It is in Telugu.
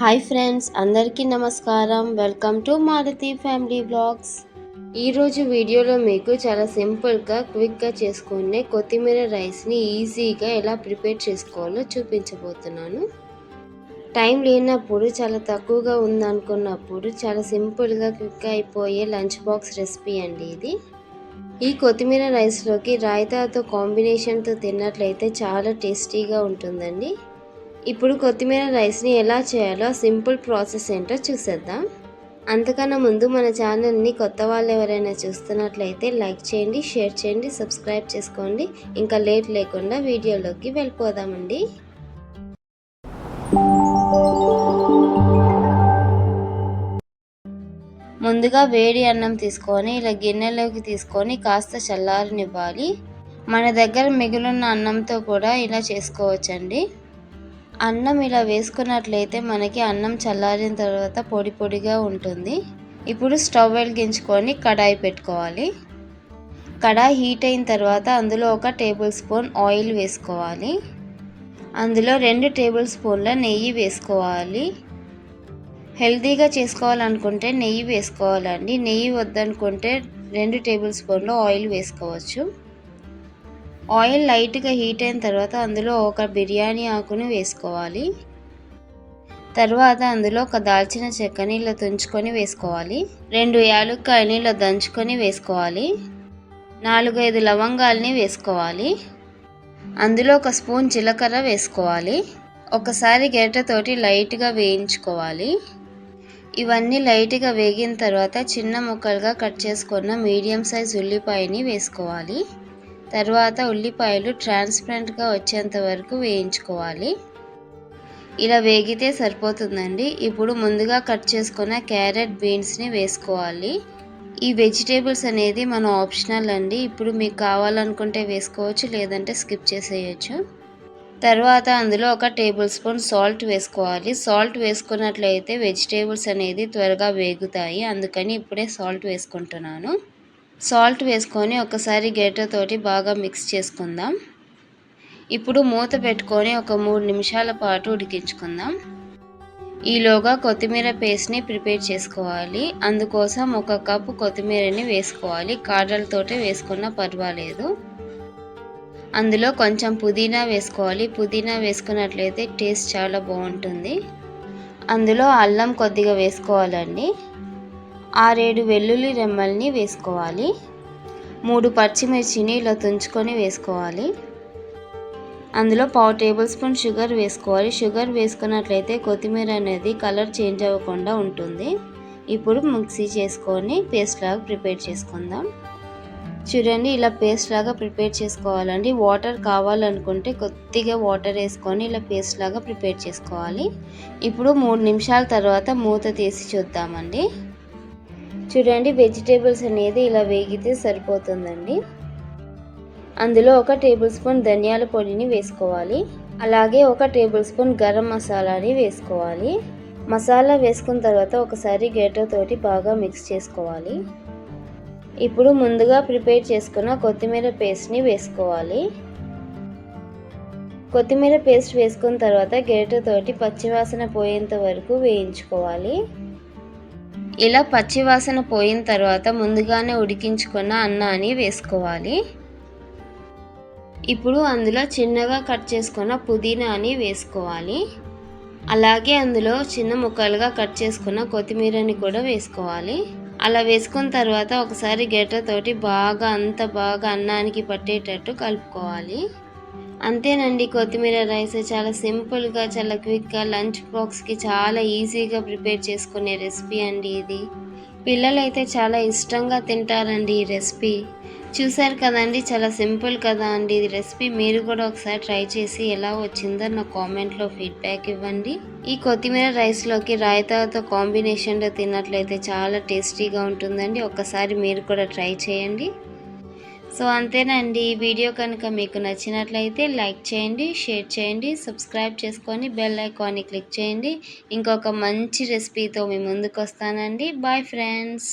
హాయ్ ఫ్రెండ్స్ అందరికీ నమస్కారం. Welcome to Maruti family blogs. ఈరోజు వీడియోలో మీకు చాలా సింపుల్గా క్విక్గా చేసుకునే కొత్తిమీర రైస్ని ఈజీగా ఎలా ప్రిపేర్ చేసుకోవాలో చూపించబోతున్నాను. టైం లేనప్పుడు చాలా తక్కువగా ఉందనుకున్నప్పుడు చాలా సింపుల్గా క్విక్గా అయిపోయే లంచ్ బాక్స్ రెసిపీ అండి ఇది. ఈ కొత్తిమీర రైస్లోకి రాయితాతో కాంబినేషన్తో తిన్నట్లయితే చాలా టేస్టీగా ఉంటుందండి. ఇప్పుడు కొత్తిమీర రైస్ని ఎలా చేయాలో సింపుల్ ప్రాసెస్ ఏంటో చూసేద్దాం. అంతకన్నా ముందు మన ఛానల్ని కొత్త వాళ్ళు ఎవరైనా చూస్తున్నట్లయితే లైక్ చేయండి షేర్ చేయండి సబ్స్క్రైబ్ చేసుకోండి. ఇంకా లేట్ లేకుండా వీడియోలోకి వెళ్ళిపోదామండి. ముందుగా వేడి అన్నం తీసుకొని ఇలా గిన్నెలోకి తీసుకొని కాస్త చల్లారనివ్వాలి. మన దగ్గర మిగిలిన అన్నంతో కూడా ఇలా చేసుకోవచ్చండి. అన్నం ఇలా వేసుకున్నట్లయితే మనకి అన్నం చల్లారిన తర్వాత పొడి పొడిగా ఉంటుంది. ఇప్పుడు స్టవ్ వెలిగించుకొని కడాయి పెట్టుకోవాలి. కడాయి హీట్ అయిన తర్వాత అందులో ఒక టేబుల్ స్పూన్ ఆయిల్ వేసుకోవాలి. అందులో రెండు టేబుల్ స్పూన్ల నెయ్యి వేసుకోవాలి. హెల్తీగా చేసుకోవాలనుకుంటే నెయ్యి వేసుకోవాలండి. నెయ్యి వద్దనుకుంటే రెండు టేబుల్ స్పూన్లు ఆయిల్ వేసుకోవచ్చు. ఆయిల్ లైట్గా హీట్ అయిన తర్వాత అందులో ఒక బిర్యానీ ఆకును వేసుకోవాలి. తర్వాత అందులో ఒక దాల్చిన చెక్క నీళ్ళ తుంచుకొని వేసుకోవాలి. రెండు యాలుక్కాయ నీళ్ళ దంచుకొని వేసుకోవాలి. నాలుగైదు లవంగాల్ని వేసుకోవాలి. అందులో ఒక స్పూన్ జీలకర్ర వేసుకోవాలి. ఒకసారి గెరటతోటి లైట్గా వేయించుకోవాలి. ఇవన్నీ లైట్గా వేగిన తర్వాత చిన్న ముక్కలుగా కట్ చేసుకున్న మీడియం సైజ్ ఉల్లిపాయని వేసుకోవాలి. తర్వాత ఉల్లిపాయలు ట్రాన్స్పరెంట్గా వచ్చేంత వరకు వేయించుకోవాలి. ఇలా వేగితే సరిపోతుందండి. ఇప్పుడు ముందుగా కట్ చేసుకున్న క్యారెట్ బీన్స్ని వేసుకోవాలి. ఈ వెజిటేబుల్స్ అనేది మన ఆప్షనల్ అండి. ఇప్పుడు మీకు కావాలనుకుంటే వేసుకోవచ్చు లేదంటే స్కిప్ చేసేయచ్చు. తర్వాత అందులో ఒక టేబుల్ స్పూన్ సాల్ట్ వేసుకోవాలి. సాల్ట్ వేసుకున్నట్లయితే వెజిటేబుల్స్ అనేది త్వరగా వేగుతాయి. అందుకని ఇప్పుడే సాల్ట్ వేసుకుంటున్నాను. సాల్ట్ వేసుకొని ఒకసారి తోటి బాగా మిక్స్ చేసుకుందాం. ఇప్పుడు మూత పెట్టుకొని ఒక మూడు నిమిషాల పాటు ఉడికించుకుందాం. ఈలోగా కొత్తిమీర పేస్ట్ని ప్రిపేర్ చేసుకోవాలి. అందుకోసం ఒక కప్పు కొత్తిమీరని వేసుకోవాలి. కాడలతోటే వేసుకున్నా పర్వాలేదు. అందులో కొంచెం పుదీనా వేసుకోవాలి. పుదీనా వేసుకున్నట్లయితే టేస్ట్ చాలా బాగుంటుంది. అందులో అల్లం కొద్దిగా వేసుకోవాలండి. ఆరేడు వెల్లుల్లి రెమ్మల్ని వేసుకోవాలి. మూడు పచ్చిమిర్చిని ఇలా తుంచుకొని వేసుకోవాలి. అందులో పావు టేబుల్ స్పూన్ షుగర్ వేసుకోవాలి. షుగర్ వేసుకున్నట్లయితే కొత్తిమీర అనేది కలర్ చేంజ్ అవ్వకుండా ఉంటుంది. ఇప్పుడు మిక్సీ చేసుకొని పేస్ట్ లాగా ప్రిపేర్ చేసుకుందాం. చూడండి ఇలా పేస్ట్ లాగా ప్రిపేర్ చేసుకోవాలండి. వాటర్ కావాలనుకుంటే కొద్దిగా వాటర్ వేసుకొని ఇలా పేస్ట్ లాగా ప్రిపేర్ చేసుకోవాలి. ఇప్పుడు మూడు నిమిషాల తర్వాత మూత తీసి చూద్దామండి. చూడండి వెజిటేబుల్స్ అనేది ఇలా వేగితే సరిపోతుందండి. అందులో ఒక టేబుల్ స్పూన్ ధనియాల పొడిని వేసుకోవాలి. అలాగే ఒక టేబుల్ స్పూన్ గరం మసాలాని వేసుకోవాలి. మసాలా వేసుకున్న తర్వాత ఒకసారి గేటోతోటి బాగా మిక్స్ చేసుకోవాలి. ఇప్పుడు ముందుగా ప్రిపేర్ చేసుకున్న కొత్తిమీర పేస్ట్ని వేసుకోవాలి. కొత్తిమీర పేస్ట్ వేసుకున్న తర్వాత గేటతోటి పచ్చివాసన పోయేంత వరకు వేయించుకోవాలి. ఇలా పచ్చివాసన పోయిన తర్వాత ముందుగానే ఉడికించుకున్న అన్నాన్ని వేసుకోవాలి. ఇప్పుడు అందులో చిన్నగా కట్ చేసుకున్న పుదీనాని వేసుకోవాలి. అలాగే అందులో చిన్న ముక్కలుగా కట్ చేసుకున్న కొత్తిమీరని కూడా వేసుకోవాలి. అలా వేసుకున్న తర్వాత ఒకసారి గెట్టతోటి బాగా అంత బాగా అన్నానికి పట్టేటట్టు కలుపుకోవాలి. అంతేనండి కొత్తిమీర రైస్ చాలా సింపుల్గా చాలా క్విక్గా లంచ్ బాక్స్కి చాలా ఈజీగా ప్రిపేర్ చేసుకునే రెసిపీ అండి ఇది. పిల్లలైతే చాలా ఇష్టంగా తింటారండి ఈ రెసిపీ. చూసారు కదండి చాలా సింపుల్ కదా అండి ఇది రెసిపీ. మీరు కూడా ఒకసారి ట్రై చేసి ఎలా వచ్చిందో నా కామెంట్లో ఫీడ్బ్యాక్ ఇవ్వండి. ఈ కొత్తిమీర రైస్లోకి రాయితాతో కాంబినేషన్లో తిన్నట్లయితే చాలా టేస్టీగా ఉంటుందండి. ఒక్కసారి మీరు కూడా ట్రై చేయండి. సో అంతేనండి ఈ వీడియో కనుక మీకు నచ్చినట్లయితే లైక్ చేయండి షేర్ చేయండి సబ్స్క్రైబ్ చేసుకొని బెల్ ఐకాన్ని క్లిక్ చేయండి. ఇంకొక మంచి రెసిపీతో మీ ముందుకు వస్తానండి బాయ్ ఫ్రెండ్స్.